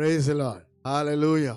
Praise the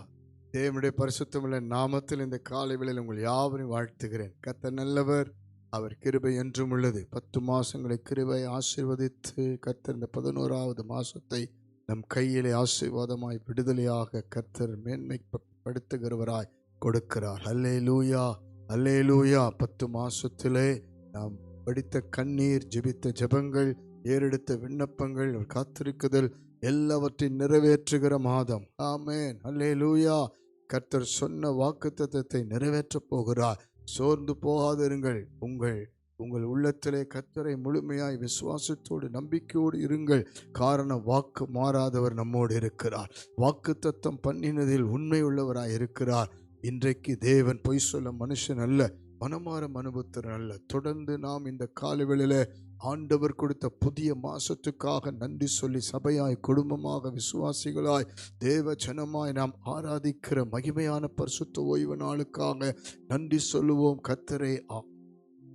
தேவனுடைய பரிசுத்தமுள்ள நாமத்தில் இந்த காலை வேளையில் உங்கள் யாவரையும் வாழ்த்துகிறேன். கத்த நல்லவர் அவர் கிருபை என்றும் உள்ளது. பத்து மாசங்களை கிருபை ஆசீர்வதித்து கர்த்தர் இந்த பதினோராவது மாசத்தை நம் கையிலே ஆசீர்வாதமாய் விடுதலையாக கர்த்தர் மேன்மைப்படுத்துகிறவராய் கொடுக்கிறார். அல்லே லூயா அல்லே லூயா பத்து மாசத்திலே நாம் படித்த கண்ணீர் ஜெபித்த ஜெபங்கள் ஏறெடுத்த விண்ணப்பங்கள் காத்திருக்குதல் எல்லாவற்றையும் நிறைவேற்றுகிற மாதம். ஆமேன். அல்லே லூயா கர்த்தர் சொன்ன வாக்குத்தத்தத்தை நிறைவேற்றப் போகிறார். சோர்ந்து போகாதிருங்கள். உங்கள் உங்கள் உள்ளத்திலே கர்த்தரை முழுமையாய் விசுவாசத்தோடு நம்பிக்கையோடு இருங்கள். காரணம் வாக்கு மாறாதவர் நம்மோடு இருக்கிறார். வாக்குத்தத்தம் பண்ணினதில் உண்மை உள்ளவராய் இருக்கிறார். இன்றைக்கு தேவன் பொய் சொல்ல மனுஷன் அல்ல. மனமாறம் அனுபவத்திறன் அல்ல தொடர்ந்து நாம் இந்த காலவெளியில் ஆண்டவர் கொடுத்த புதிய மாசத்துக்காக நன்றி சொல்லி சபையாய் குடும்பமாக விசுவாசிகளாய் தேவ ஜனமாய் நாம் ஆராதிக்கிற மகிமையான பரிசுத்த ஓய்வு நாளுக்காக நன்றி சொல்லுவோம். கர்த்தரை ஆ-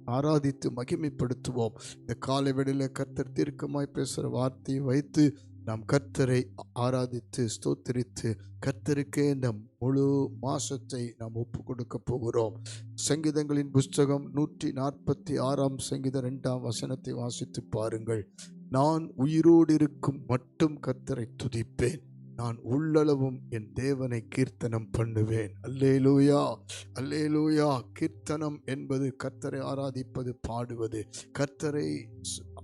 ஆராதித்து மகிமைப்படுத்துவோம். இந்த காலை வெளியில் கர்த்தர் தீர்க்கமாய் பேசுகிற வார்த்தையை வைத்து நாம் கர்த்தரை ஆராதித்து ஸ்தோத்திரித்து கர்த்தருக்கே இந்த முழு மாசத்தை நாம் ஒப்பு கொடுக்க போகிறோம். சங்கீதங்களின் புஸ்தகம் நூற்றி நாற்பத்தி ஆறாம் சங்கீத ரெண்டாம் வசனத்தை வாசித்து பாருங்கள். நான் உயிரோடு இருக்கும் மட்டும் கர்த்தரை துதிப்பேன். நான் உள்ளளவும் என் தேவனை கீர்த்தனம் பண்ணுவேன். அல்லேலூயா! அல்லேலூயா! கீர்த்தனம் என்பது கர்த்தரை ஆராதிப்பது பாடுவது. கர்த்தரை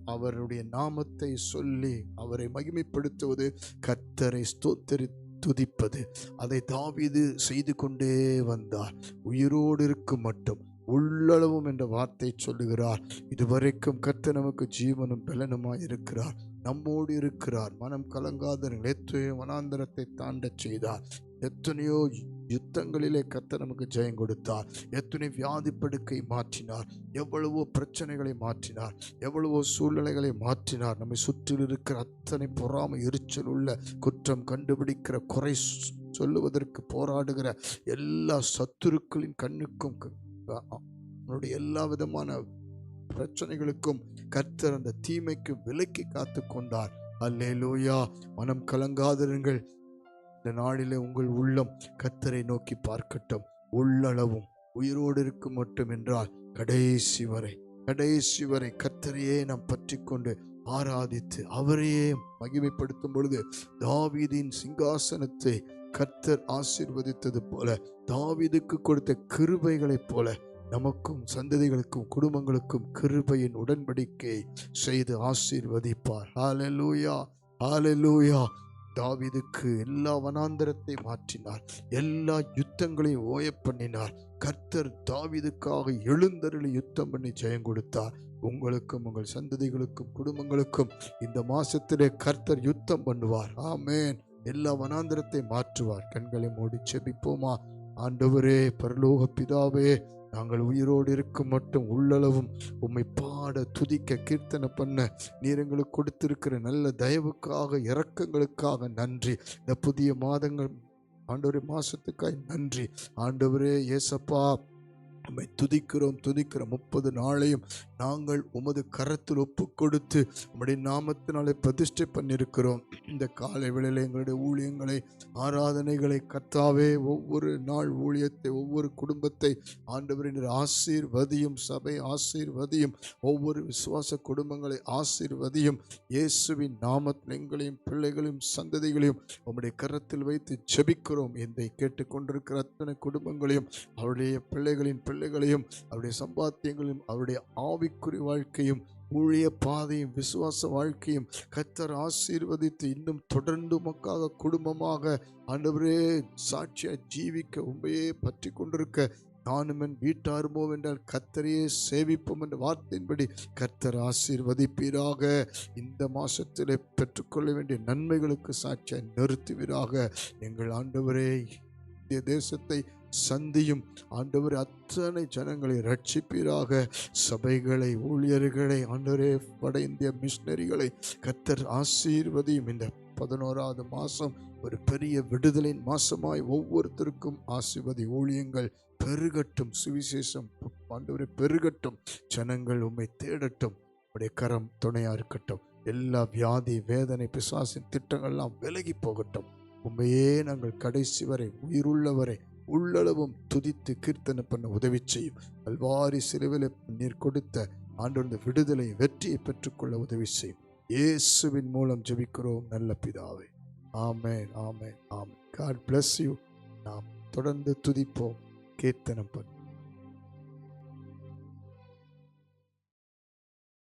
அவருடைய நாமத்தை சொல்லி அவரை மகிமைப்படுத்துவது கர்த்தரை ஸ்தோத்தரி துதிப்பது. அதை தாவிது செய்து கொண்டே வந்தார். உயிரோடு இருக்கும் மட்டும். உள்ளளவும் என்ற வார்த்தை சொல்லுகிறார். இதுவரைக்கும் கர்த்தர் நமக்கு ஜீவனும் பலனுமாய் இருக்கிறார். நம்மோடு இருக்கிறார். மனம் கலங்காதவர்கள் எத்தனையோ வனாந்தரத்தை தாண்டச் செய்தார். எத்தனையோ யுத்தங்களிலே கர்த்தர் நமக்கு ஜெயம் கொடுத்தார். எத்தனை வியாதி படுக்கை மாற்றினார். எவ்வளவோ பிரச்சனைகளை மாற்றினார். எவ்வளவோ சூழ்நிலைகளை மாற்றினார். நம்மை சுற்றில் இருக்கிற அத்தனை பொறாமை எரிச்சல் உள்ள குற்றம் கண்டுபிடிக்கிற குறை சொல்லுவதற்கு போராடுகிற எல்லா சத்துருக்களின் கண்ணுக்கும் க- அவனுடைய எல்லா விதமான பிரச்சனைகளுக்கும் கர்த்தர் அந்த தீமைக்கு விலக்கி காத்து கொண்டார். அல்லேலூயா. மனம் கலங்காதிருங்கள். இந்த நாளிலே உங்கள் உள்ளம் கர்த்தரை நோக்கி பார்க்கட்டும். உள்ளளவும் உயிரோடு இருக்கும் மட்டும் என்றால் கடைசி வரை கடைசி வரை கத்தரையே நாம் பற்றி கொண்டு ஆராதித்து அவரையே மகிமைப்படுத்தும் பொழுது தாவீதின் சிங்காசனத்தை கர்த்தர் ஆசிர்வதித்தது போல தாவீதுக்கு கொடுத்த கிருபைகளைப் போல நமக்கும் சந்ததிகளுக்கும் குடும்பங்களுக்கும் கிருபையின் உடன்படிக்கை செய்து ஆசீர்வதிப்பார். ஹalleluya ஹalleluya தாவிதுக்கு எல்லா வனாந்தரத்தை மாற்றினார். எல்லா யுத்தங்களையும் ஓய பண்ணினார். கர்த்தர் தாவிதுக்காக எழுந்தருளி யுத்தம் பண்ணி ஜெயம் கொடுத்தார். உங்களுக்கும் உங்கள் சந்ததிகளுக்கும் குடும்பங்களுக்கும் இந்த மாசத்திலே கர்த்தர் யுத்தம் பண்ணுவார். ஆமேன். எல்லா வனாந்தரத்தை மாற்றுவார். கண்களை மூடி செபிப்போமா? ஆண்டவரே பரலோக பிதாவே நாங்கள் உயிரோடு இருக்கும் மட்டும் உள்ளளவும் உம்மை பாட துதிக்க கீர்த்தனை பண்ண நீர் எங்களுக்கு கொடுத்திருக்கிற நல்ல தயவுக்காக இறக்கங்களுக்காக நன்றி. இந்த புதிய மாதங்கள் ஆண்டவரே மாதத்துக்காய் நன்றி. ஆண்டவரே ஏசப்பா உண்மை துதிக்கிறோம் துதிக்கிறோம் முப்பது நாளையும் நாங்கள் உமது கரத்தில் ஒப்பு கொடுத்து உம்முடைய நாமத்தினாலே பிரதிஷ்டை பண்ணியிருக்கிறோம். இந்த காலை வேளையில் எங்களுடைய ஊழியங்களை ஆராதனைகளை கத்தாவே ஒவ்வொரு நாள் ஊழியத்தை ஒவ்வொரு குடும்பத்தை ஆண்டவரின் ஆசீர்வதியும் சபை ஆசீர்வதியும் ஒவ்வொரு விசுவாச குடும்பங்களை ஆசீர்வதியும் இயேசுவின் நாமத்தில் எங்களையும் பிள்ளைகளையும் சந்ததிகளையும் உம்முடைய கரத்தில் வைத்து செபிக்கிறோம் இதை கேட்டுக்கொண்டிருக்கிற அத்தனை குடும்பங்களையும் அவருடைய பிள்ளைகளின் பிள்ளைகளையும் அவருடைய சம்பாத்தியங்களையும் அவருடைய ஆவிக்குறி வாழ்க்கையும் ஊழிய பாதையும் விசுவாச வாழ்க்கையும் கத்தர் ஆசீர்வதித்து இன்னும் தொடர்ந்து உமக்காக குடும்பமாக ஆண்டவரே சாட்சியாக ஜீவிக்க உண்மையே பற்றி கொண்டிருக்க நானும் என் வீட்டாருமோ என்றால் கத்தரையே சேவிப்போம் என்ற வார்த்தையின்படி கர்த்தர் ஆசீர்வதிப்பீராக. இந்த மாசத்திலே பெற்றுக்கொள்ள வேண்டிய நன்மைகளுக்கு சாட்சியை நிறுத்துவீராக. எங்கள் ஆண்டவரே இந்திய தேசத்தை சந்தியும். ஆண்டவர் அத்தனை ஜனங்களை ரட்சிப்பீராக சபைகளை ஊழியர்களை ஆண்டவரே வட இந்திய மிஷினரிகளை கத்தர் ஆசீர்வதியும். இந்த பதினோராவது மாதம் ஒரு பெரிய விடுதலின் மாசமாய் ஒவ்வொருத்தருக்கும் ஆசிர்வதி ஊழியங்கள் பெருகட்டும் சுவிசேஷம் ஆண்டவரை பெருகட்டும். ஜனங்கள் உண்மை தேடட்டும் உடைய கரம் துணையா இருக்கட்டும். எல்லா வியாதி வேதனை பிசாசின் திட்டங்கள்லாம் விலகி போகட்டும். உண்மையே நாங்கள் கடைசி வரை உயிருள்ளவரை. உள்ளளவும் துதித்து கீர்த்தனை பண்ண உதவி செய்யும். கல்வாரி சிலுவில நீர் கொடுத்த ஆண்டோர்ந்த விடுதலை வெற்றியை பெற்றுக்கொள்ள உதவி செய்யும். இயேசுவின் மூலம் ஜெபிக்கிறோம் நல்ல பிதாவே. ஆமேன் ஆமேன் ஆமேன். காட் பிளஸ் யூ நாம் தொடர்ந்து துதிப்போம் கீர்த்தனம் பண்ண